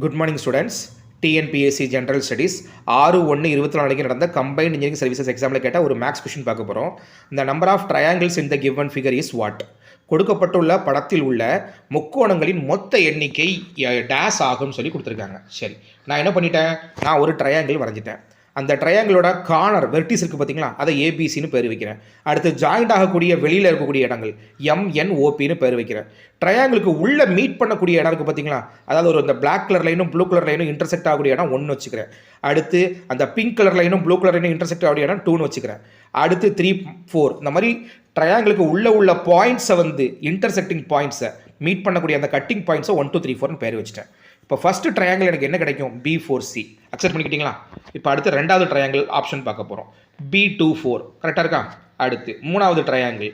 Good morning students TNPSC general studies ஆறு ஒன்று இருபத்தி நாளைக்கு நடந்த கம்பைன்ட் இன்ஜினியரிங் சர்வீசஸ் எக்ஸாமில் கேட்டால் ஒரு மேக்ஸ் கொஷின் பார்க்க போகிறோம் இந்த number of triangles in the given figure is what கொடுக்கப்பட்டுள்ள படத்தில் உள்ள முக்கோணங்களின் மொத்த எண்ணிக்கை டேஸ் ஆகும்னு சொல்லி கொடுத்துருக்காங்க. சரி நான் என்ன பண்ணிட்டேன்? நான் ஒரு ட்ரையாங்கிள் வரைஞ்சிட்டேன். அந்த ட்ரையாங்கிளோட கார்னர் வெர்டிஸ் இருக்குது பார்த்தீங்களா அதை ஏபிசின்னு பேர் வைக்கிறேன். அடுத்து ஜாயிண்ட் ஆகக்கூடிய வெளியில் இருக்கக்கூடிய இடங்கள் எம்என்ஓபின்னு பேர் வைக்கிறேன். ட்ரையாங்கிளுக்கு உள்ளே மீட் பண்ணக்கூடிய இடம் இருக்குது பார்த்தீங்களா அதாவது ஒரு இந்த பிளாக் கலர் லைனும் ப்ளூ கலர் லைனும் இன்டர்செக்ட் ஆகக்கூடிய இடம் ஒன்று வச்சுக்கிறேன். அடுத்து அந்த பிங்க் கலர் லைனும் ப்ளூ கலர் லைனும் இன்டர்செக்ட் ஆகக்கூடிய இடம் டூன்னு வச்சுக்கிறேன். அடுத்து த்ரீ ஃபோர் இந்த மாதிரி ட்ரையாங்கிளுக்கு உள்ளே உள்ள பாயிண்ட்ஸை வந்து இன்டர்செக்டிங் பாயிண்ட்ஸை மீட் பண்ணக்கூடிய அந்த கட்டிங் பாயிண்ட்ஸை ஒன் டூ த்ரீ ஃபோர்னு பேர் வச்சுட்டேன். இப்போ ஃபஸ்ட்டு ட்ரையாங்கிள் எனக்கு என்ன கிடைக்கும்? பி ஃபோர் சி அக்செப்ட் பண்ணிக்கிட்டீங்களா? இப்போ அடுத்து ரெண்டாவது ட்ரையாங்கிள் ஆப்ஷன் பார்க்க போகிறோம் பி டூ ஃபோர் கரெக்டாக இருக்கா? அடுத்து மூணாவது ட்ரையாங்கிள்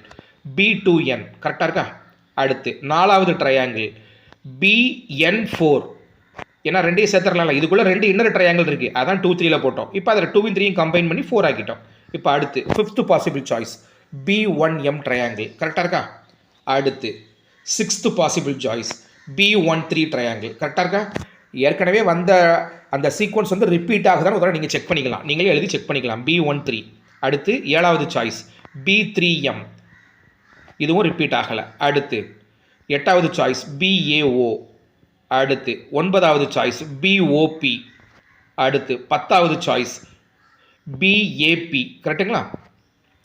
பி டூ என் கரெக்டாக இருக்கா? அடுத்து நாலாவது ட்ரையாங்கிள் பிஎன் ஃபோர் ஏன்னா ரெண்டையும் சேர்த்துடலாம்ல. இதுக்குள்ளே ரெண்டு இன்னொரு ட்ரையாங்கிள் இருக்குது அதான் டூ த்ரீயில் போட்டோம். இப்போ அதில் டூ த்ரீயும் கம்பைன் பண்ணி ஃபோர் ஆக்கிட்டோம். இப்போ அடுத்து fifth possible choice B one M triangle கரெக்டாக இருக்கா? அடுத்து sixth possible choice B one three triangle கரெக்டாக இருக்கா? ஏற்கனவே வந்த அந்த சீக்வன்ஸ் வந்து ரிப்பீட் ஆகுதான் ஒரு தடவை நீங்கள் செக் பண்ணிக்கலாம். நீங்களே எழுதி செக் பண்ணிக்கலாம். பி ஒன் த்ரீ அடுத்து ஏழாவது சாய்ஸ் பி த்ரீ எம் இதுவும் ரிப்பீட் ஆகலை. அடுத்து எட்டாவது சாய்ஸ் பிஏஓ அடுத்து ஒன்பதாவது சாய்ஸ் பிஓபி அடுத்து பத்தாவது சாய்ஸ் பிஏபி கரெக்டுங்களா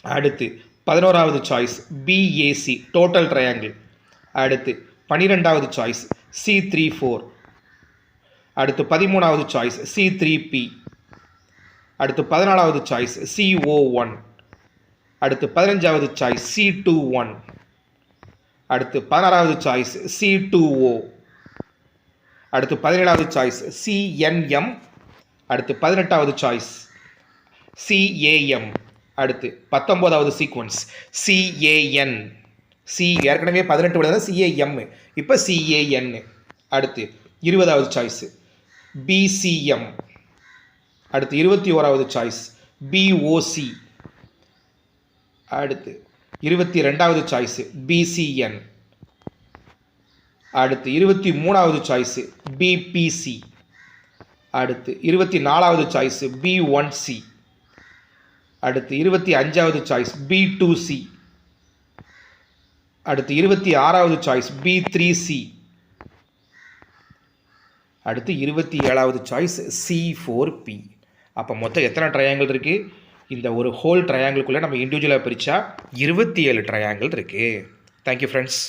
அடுத்து பதினோராவது சாய்ஸ் பிஏசி டோட்டல் ட்ரையாங்கிள் அடுத்து பன்னிரெண்டாவது சாய்ஸ் சி த்ரீ ஃபோர் அடுத்து பதிமூணாவது சாய்ஸ் சி த்ரீ பி அடுத்து பதினாலாவது சாய்ஸ் சிஓ ஒன் அடுத்து பதினஞ்சாவது சாய்ஸ் சி டூ ஒன் அடுத்து பதினாறாவது சாய்ஸ் சி டூ ஓ அடுத்து பதினேழாவது சாய்ஸ் சிஎன்எம் அடுத்து பதினெட்டாவது சாய்ஸ் சிஏஎம் அடுத்து பத்தொம்போதாவது சீக்வன்ஸ் சிஏஎன் சி ஏற்கனவே பதினெட்டு விட சிஏஎம் இப்போ சிஏஎன் அடுத்து இருபதாவது சாய்ஸு பிசிஎம் அடுத்து இருபத்தி ஓராவது சாய்ஸ் பிஓசி அடுத்து இருபத்தி ரெண்டாவது சாய்ஸு பிசிஎன் அடுத்து இருபத்தி மூணாவது சாய்ஸு பிபிசி அடுத்து இருபத்தி நாலாவது சாய்ஸு பி ஒன் சி அடுத்து இருபத்தி அஞ்சாவது சாய்ஸ் பி டூ சி அடுத்து இருபத்தி ஆறாவது சாய்ஸ் பி த்ரீ சி அடுத்து இருபத்தி ஏழாவது சாய்ஸ் சி ஃபோர் பி அப்போ மொத்தம் எத்தனை ட்ரையாங்கிள் இருக்குது இந்த ஒரு ஹோல் ட்ரையாங்கிள்குள்ளே நம்ம இண்டிவிஜுவலாக பிரித்தா இருபத்தி ஏழு ட்ரையாங்கிள் இருக்குது தேங்க்யூ ஃப்ரெண்ட்ஸ்